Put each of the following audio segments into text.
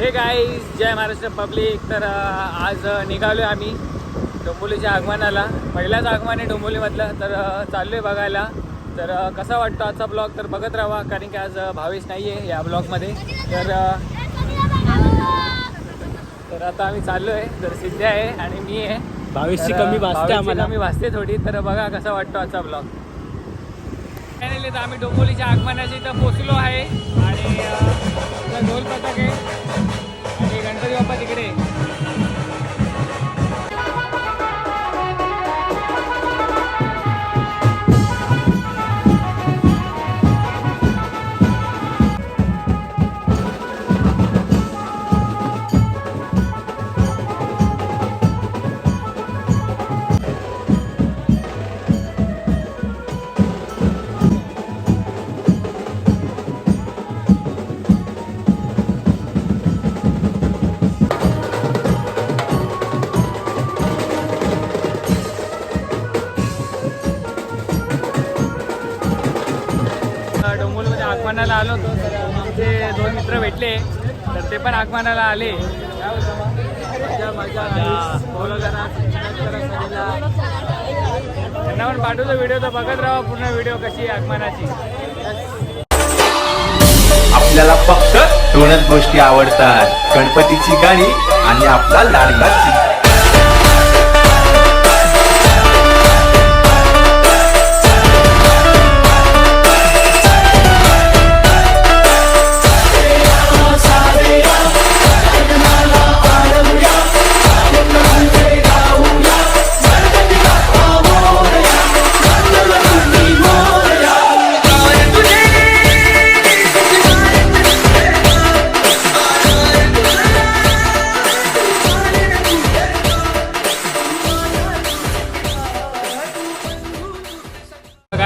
हे गाई जय महाराष्ट्र पब्लिक तर आज निघालो आहे आम्ही डोंबोलीच्या आगमनाला. पहिल्याच आगमन आहे डोंबोलीमधलं तर चाललो आहे बघायला. तर कसा वाटतो आजचा ब्लॉग तर बघत राहा कारण की आज भावेश नाही आहे या ब्लॉगमध्ये तर तर आता आम्ही चाललो आहे तर सिद्धी आहे आणि मी आहे. भावेशची कमी भासते आम्हाला. कमी भासते थोडी. तर बघा कसा वाटतो आजचा ब्लॉग तर आम्ही डोंबोलीच्या आगमनाच्या इथं पोचलो आहे. आणि आगमनाला आलो होतो. तर आमचे दोन मित्र भेटले. तर ते पण आगमनाला आले. काय बोलता त्यांना पण पाठवतो व्हिडिओ तर बघत राहा पूर्ण व्हिडिओ कशी आगमनाची. आपल्याला फक्त दोनच गोष्टी आवडतात. गणपतीची गाणी आणि आपला लाडका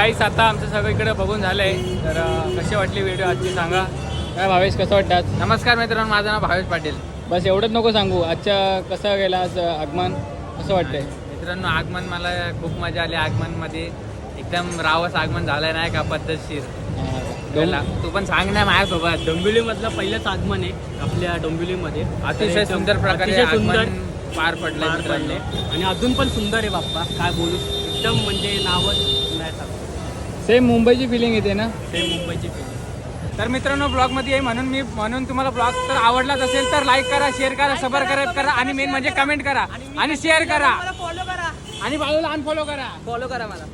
गाईस आता आमचं सगळीकडे बघून झालंय. तर अं, कशी वाटली व्हिडिओ आजची सांगा. काय भावेश कसं वाटतं आज नमस्कार मित्रांनो माझं नाव भावेश पाटील. बस एवढंच नको सांगू. आजच्या कसं गेला आज आगमन? कसं वाटतंय मित्रांनो आगमन मला खूप मजा आली. आगमनमध्ये एकदम रावस आगमन झालंय नाही का पद्धतशीर. तू पण सांग ना माझ्यासोबत. डोंबिवली मधलं पहिलंच आगमन आहे आपल्या डोंबिवलीमध्ये. अतिशय एकदम- सुंदर प्रकारे आगमन पार पडले आणि अजून पण सुंदर आहे बाप्पा. काय बोलू? एकदम म्हणजे नावच नाही सांगत सेम मुंबईची फिलिंग येते ना? ते मुंबईची film. तर मित्रांनो ब्लॉगमध्ये आहे म्हणून मी म्हणून तुम्हाला ब्लॉग तर आवडलाच असेल तर लाईक करा शेअर करा सबस्क्राईब करा आणि मेन म्हणजे कमेंट करा आणि शेअर करा. आणि बाजूला अनफॉलो करा. फॉलो करा मला.